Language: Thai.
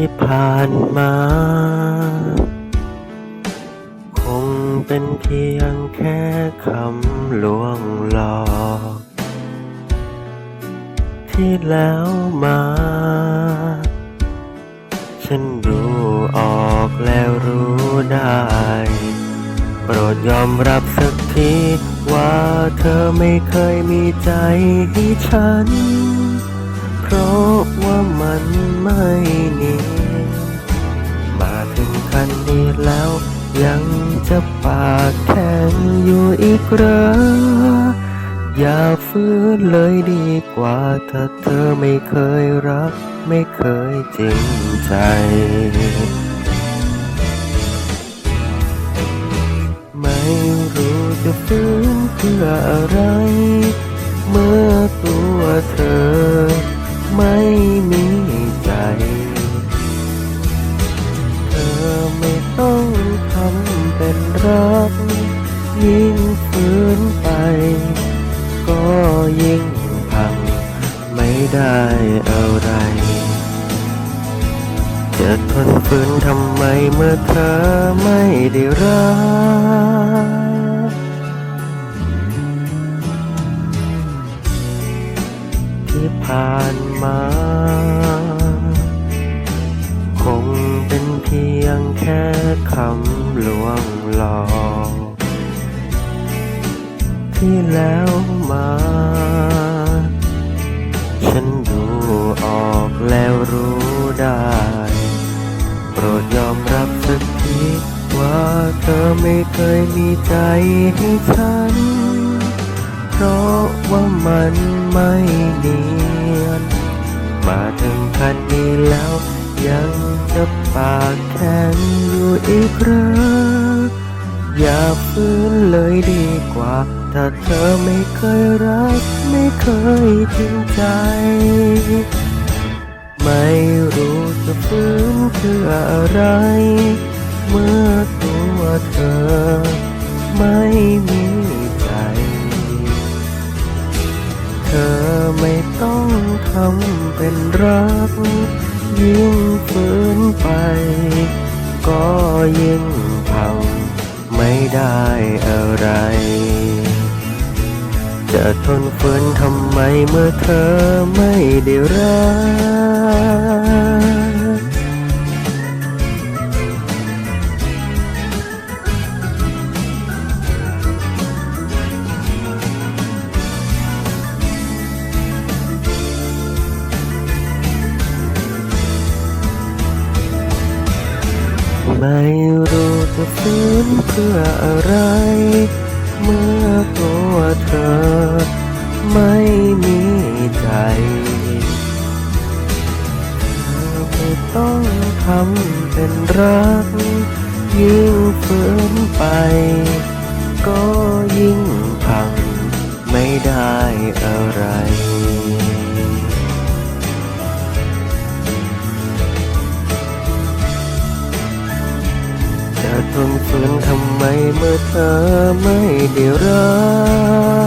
ที่ผ่านมา คงเป็นเพียงแค่คำลวงหลอก ที่แล้วมา ฉันดูออกแล้วรู้ได้ โปรดยอมรับสักทีว่าเธอไม่เคยมีใจให้ฉัน เพราะ ว่ามันไม่เนียนมาถึงขั้นนี้แล้ว ยังจะปากแข็งอยู่อีกเหรออย่าฟื้นเลยดีกว่า ถ้าเธอไม่เคยรัก ไม่เคยจริงใจ ไม่รู้จะฟื้นเพื่ออะไร ยิ่งพัง ไม่ได้อะไร จะทนฝืนทำไมเมื่อเธอไม่ได้รักที่ผ่านมา คงเป็นเพียงแค่คำลวงหลอกที่แล้วมา อไม่เคยมีใจให้ฉัน เพราะว่ามันไม่เนียน มาถึงขั้นนี้แล้ว ยังจะปากแข็งอยู่อีกหรออย่าฟื้นเลยดีกว่า ถ้าเธอไม่เคยรัก ไม่เคยจริงใจ ไม่รู้จะฟื้นเพื่ออะไรเมื่อ เธอไม่มีใจ เธอไม่ต้องทำเป็นรัก ยิ่งฝืนไป ก็ยิ่งพังไม่ได้อะไร จะทนฝืนทำไมเมื่อเธอไม่ได้รัก ไม่รู้จะฟื้นเพื่ออะไร เมื่อตัวเธอไม่มีใจเธอไม่ต้องทำเป็นรัก ยิ่งฝืนไป ก็ยิ่ง นฝืนทำไมเมื่อเธอไม่ได้รัก